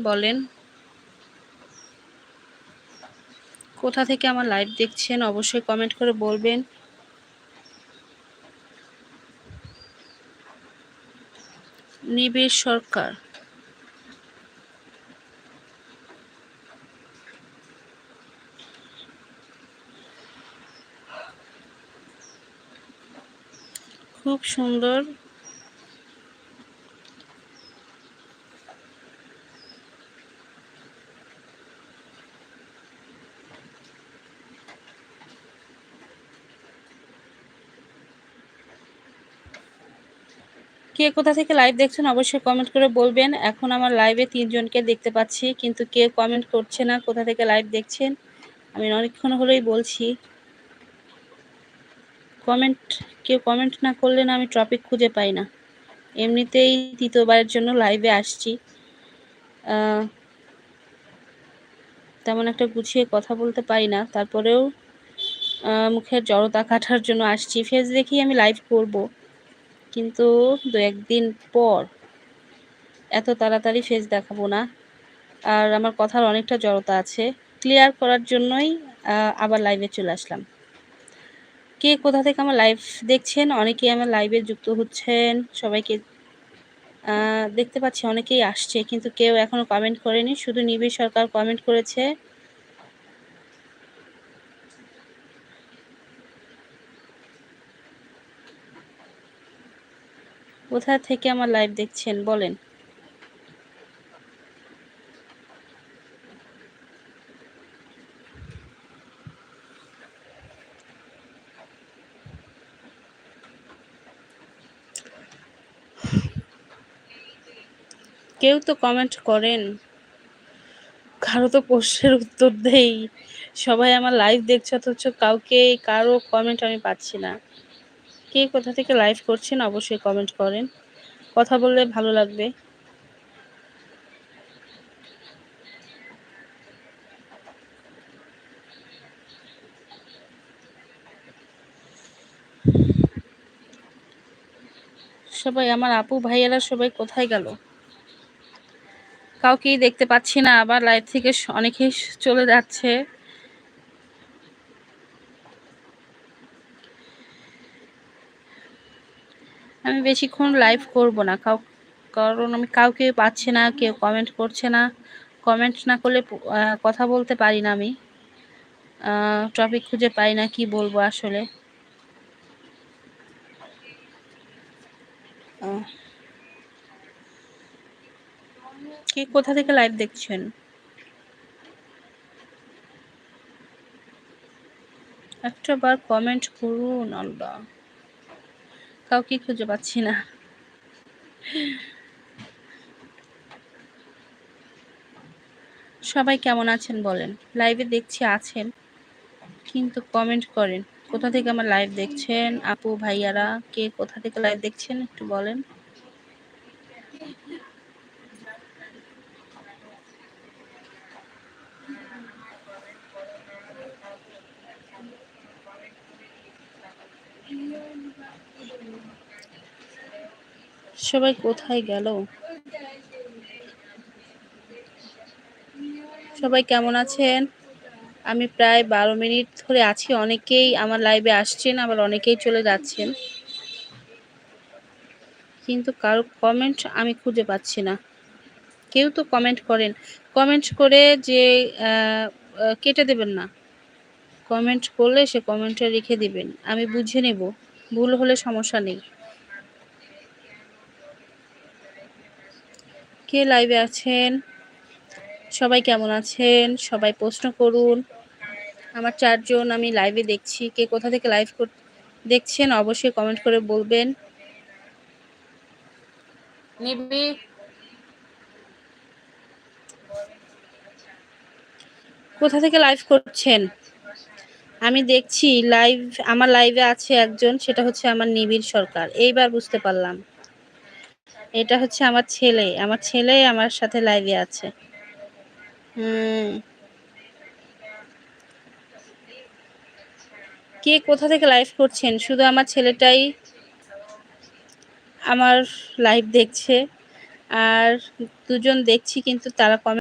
বলেন। কোথা থেকে আমার লাইভ দেখছেন অবশ্যই কমেন্ট করে বলবেন। নিবিড় সরকার। খুব সুন্দর কে কোথা থেকে লাইভ দেখছেন অবশ্যই কমেন্ট করে বলবেন। এখন আমার লাইভে তিনজনকে দেখতে পাচ্ছি, কিন্তু কে কমেন্ট করছে না, কোথা থেকে লাইভ দেখছেন, আমি অনেকক্ষণ হলেই বলছি। কমেন্ট কেউ কমেন্ট না করলে না আমি টপিক খুঁজে পাই না। এমনিতেই তৃতীয়বারের জন্য লাইভে আসছি। তেমন একটা গুছিয়ে কথা বলতে পারি না। তারপরেও মুখের জড়তা কাটার জন্য আসছি। ফেস দেখেই আমি লাইভ করব। কিন্তু দু একদিন পর এত তাড়াতাড়ি ফেস দেখাবো না। আর আমার কথার অনেকটা জড়তা আছে। ক্লিয়ার করার জন্যই আবার লাইভে চলে আসলাম। কে কোথা থেকে আমার লাইভ দেখছেন? অনেকেই আমার লাইভে যুক্ত হচ্ছেন। সবাইকে দেখতে পাচ্ছি অনেকেই আসছে, কিন্তু কেউ এখনও কমেন্ট করেনি। শুধু নিবিড় সরকার কমেন্ট করেছে। কোথা থেকে আমার লাইভ দেখছেন? বলেন। কেউ তো কমেন্ট করেন। কারও তো প্রশ্নের উত্তর দেই। সবাই আমার লাইভ দেখছে, অথচ কাউকে, কারও কমেন্ট আমি পাচ্ছি না। কে কোথা থেকে লাইভ করছেন অবশ্যই কমেন্ট করেন। কথা বললে ভালো লাগবে। সবাই, আমার আপু ভাইয়েরা সবাই কোথায় গেল? কাউকেই দেখতে পাচ্ছি না, আবার লাইভ থেকে অনেকেই চলে যাচ্ছে। আমি বেশিক্ষণ লাইভ করব না। কাউ, কারণ আমি কাউকে পাচ্ছি না, কেউ কমেন্ট করছে না। কমেন্ট না করলে কথা বলতে পারি না আমি। টপিক খুঁজে পাই না কি বলব আসলে। কে, কোথা থেকে লাইভ দেখছেন? একটা বার কমেন্ট করুন আল্লাহ। কাউকে খুঁজে পাচ্ছি না। সবাই কেমন আছেন বলেন? লাইভে দেখছি আছেন, কিন্তু কমেন্ট করেন। কোথা থেকে আমার লাইভ দেখছেন? আপু, ভাইয়ারা, কে কোথা থেকে লাইভ দেখছেন একটু বলেন। সবাই কোথায় গেল? সবাই কেমন আছেন? আমি প্রায় বারো মিনিট ধরে আছি। অনেকেই আমার লাইভে আসছেন, আবার অনেকেই চলে যাচ্ছেন। কিন্তু কারও কমেন্ট আমি খুঁজে পাচ্ছি না। কেউ তো কমেন্ট করেন। কমেন্ট করে যে কেটে দেবেন না। কমেন্ট করলে সে কমেন্টে রেখে দিবেন। আমি বুঝে নেব। ভুল হলে সমস্যা নেই। কে লাইভে আছেন? সবাই কেমন আছেন? সবাই প্রশ্ন করুন। আমার চারজন আমি লাইভে দেখছি। কে কোথা থেকে লাইভ কর দেখছেন অবশ্যই কমেন্ট করে বলবেন। নিবি। কোথা থেকে লাইভ করছেন? আমি দেখছি লাইভ আমার লাইভে আছে একজন, সেটা হচ্ছে আমার নিবিড় সরকার। এইবার বুঝতে পারলাম। এটা হচ্ছে আমার ছেলে আমার ছেলে আমার সাথে লাইভে আছে। কে কোথা থেকে লাইভ করছেন? শুধু আমার ছেলেটাই আমার লাইভ দেখছে। আর দুজন দেখছি, কিন্তু তারা কমেন্ট